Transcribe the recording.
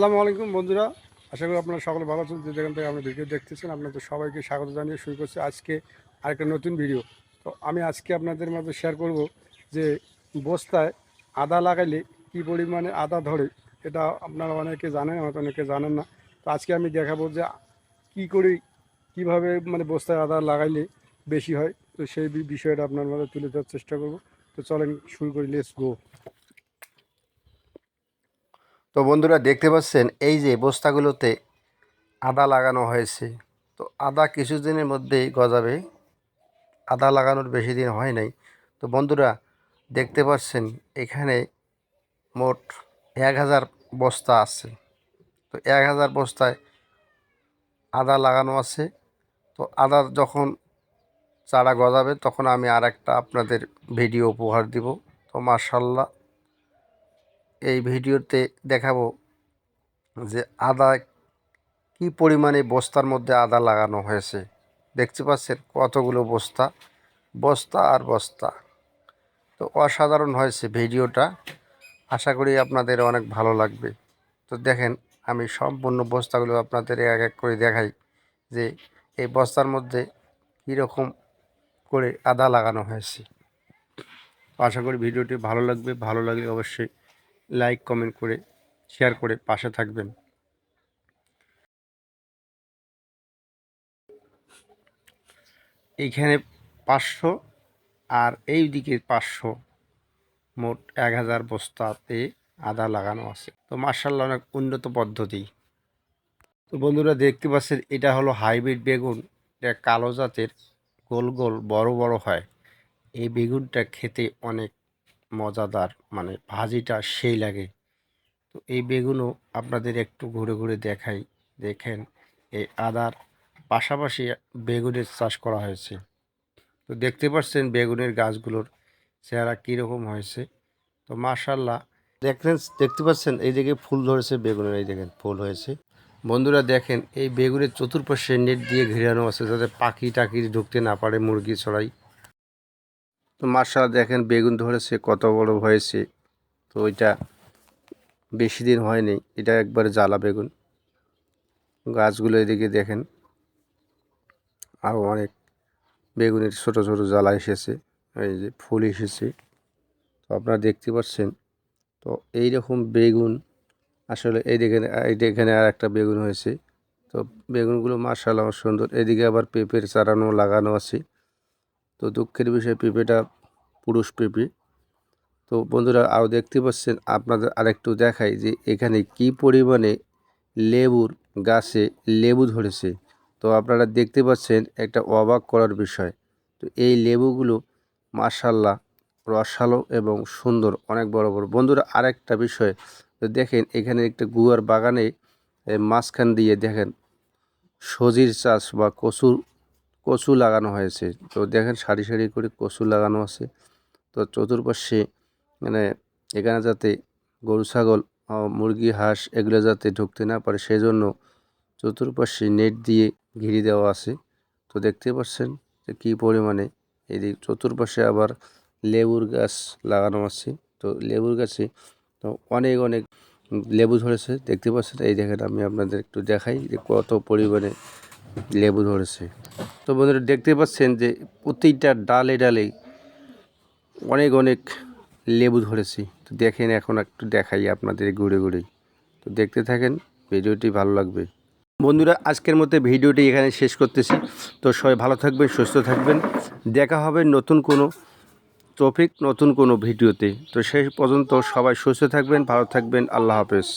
আসসালামু আলাইকুম বন্ধুরা। আশা করি আপনারা সকলে ভালো আছেন। যে যেখান থেকে আপনি ভিডিও দেখতেছেন, আপনাদের সবাইকে স্বাগত জানিয়ে শুরু করছি আজকে আরেকটা নতুন ভিডিও। তো আমি আজকে আপনাদের মাঝে শেয়ার করব যে বস্তায় আদা লাগাইলে কি পরিমাণে আদা ধরে, এটা আপনারা অনেকে জানেন, হয়তো অনেকে জানেন না। তো আজকে আমি দেখাবো যে কি করে, কীভাবে মানে বস্তায় আদা লাগাইলে বেশি হয়। তো সেই বিষয়টা আপনার মাঝে তুলে ধরার চেষ্টা করব। তো চলেন শুরু করি লেটস গো তো বন্ধুরা দেখতে পাচ্ছেন, এই যে বস্তাগুলোতে আদা লাগানো হয়েছে। তো আদা কিছুদিনের মধ্যেই গজাবে। আদা লাগানোর বেশি দিন হয় নাই। তো বন্ধুরা দেখতে পাচ্ছেন, এখানে মোট এক হাজার বস্তা আছে। তো এক হাজার বস্তায় আদা লাগানো আছে। তো আদা যখন চারা গজাবে, তখন আমি আর একটা আপনাদের ভিডিও উপহার দিব। তো মার্শাল্লাহ এই ভিডিওতে দেখাবো যে আদা কি পরিমাণে বস্তার মধ্যে আদা লাগানো হয়েছে। দেখতে পাচ্ছেন কতগুলো বস্তা বস্তা আর বস্তা। তো অসাধারণ হয়েছে ভিডিওটা। আশা করি আপনাদের অনেক ভালো লাগবে। তো দেখেন, আমি সম্পূর্ণ বস্তাগুলো আপনাদের এক এক করে দেখাই যে এই বস্তার মধ্যে কীরকম করে আদা লাগানো হয়েছে। আশা করি ভিডিওটি ভালো লাগবে। ভালো লাগলে অবশ্যই লাইক কমেন্ট করে শেয়ার করে পাশে থাকবেন। এইখানে পাঁচশো আর এই দিকে পাঁচশো মোট এক হাজার বস্তাতে আদা লাগানো আছে। তো মার্শাল্লাহ অনেক উন্নত পদ্ধতি। তো বন্ধুরা দেখতে পাচ্ছেন, এটা হলো হাইব্রিড বেগুন। এটা কালো জাতের, গোল গোল, বড় বড় হয়। এই বেগুনটা খেতে অনেক মজাদার মানে ভাজিটা সেই লাগে। তো এই বেগুনও আপনাদের একটু ঘুরে ঘুরে দেখাই, দেখেন, এই আদার পাশাপাশি বেগুনের চাষ করা হয়েছে। তো দেখতে পাচ্ছেন বেগুনের গাছগুলোর চেহারা কীরকম হয়েছে। তো মাশাল্লাহ দেখেন, দেখতে পাচ্ছেন, এই দিকে ফুল ধরেছে বেগুনের, এই দেখেন, ফুল হয়েছে। বন্ধুরা, দেখেন, এই বেগুনের চতুর্পাশে নেট দিয়ে ঘিরানো আছে যাতে পাখি টাকি ঢুকতে না পারে, মুরগি ছড়াই। তো মার্শাল দেখেন বেগুন ধরেছে কত বড় হয়েছে। তো ওইটা বেশি দিন হয়নি, এটা একবারে জ্বালা বেগুন। গাছগুলো এদিকে দেখেন আরও অনেক বেগুনের ছোট ছোট জ্বালা এসেছে, এই যে ফুল এসেছে। তো আপনারা দেখতে পাচ্ছেন, তো এই রকম বেগুন, আসলে এই দেখেন, এই এখানে আর একটা বেগুন হয়েছে। তো বেগুনগুলো মার্শাল আমার সুন্দর, এদিকে আবার পেঁপের চারানো লাগানো আছে। তো দুঃখের বিষয় পেঁপেটা পুরুষ পেঁপে তো বন্ধুরা আরও দেখতে পাচ্ছেন, আপনাদের আরেকটু দেখাই যে এখানে কি পরিমাণে লেবুর গাছে লেবু ধরেছে। তো আপনারা দেখতে পাচ্ছেন একটা অবাক করার বিষয়। তো এই লেবুগুলো মার্শাল্লাহ রসালো এবং সুন্দর, অনেক বড় বড়। বন্ধুরা, আরেকটা বিষয়, তো দেখেন এখানে একটা গুয়ার বাগানে মাঝখান দিয়ে দেখেন সজির চাষ বা কচুর কচু লাগানো হয়েছে। তো দেখেন সারি সারি করে কচু লাগানো আছে। তো চতুর্পাশে মানে এখানে যাতে গরু, ছাগল মুরগি, হাঁস এগুলো যাতে ঢুকতে না পারে সেই জন্য চতুর্পাশে নেট দিয়ে ঘিরে দেওয়া আছে। তো দেখতে পাচ্ছেন যে কী পরিমাণে এদিক চতুর্পাশে আবার লেবুর গাছ লাগানো আছে। তো লেবুর গাছে তো অনেক অনেক লেবু ধরেছে। দেখতে পাচ্ছেন, এই দেখেন আমি আপনাদের একটু দেখাই যে কত পরিমাণে লেবু ধরেছে। তো বন্ধুরা দেখতে পাচ্ছেন যে প্রতিটা ডালে ডালে অনেক অনেক লেবু ধরেছি। তো দেখেন এখন একটু দেখাই আপনাদের ঘুরে ঘুরে। তো দেখতে থাকেন, ভিডিওটি ভালো লাগবে। বন্ধুরা, আজকের মধ্যে ভিডিওটি এখানে শেষ করতেছি। তো সবাই ভালো থাকবেন, সুস্থ থাকবেন। দেখা হবে নতুন কোনো টপিক নতুন কোনো ভিডিওতে। তো সেই পর্যন্ত সবাই সুস্থ থাকবেন, ভালো থাকবেন। আল্লাহ হাফেজ।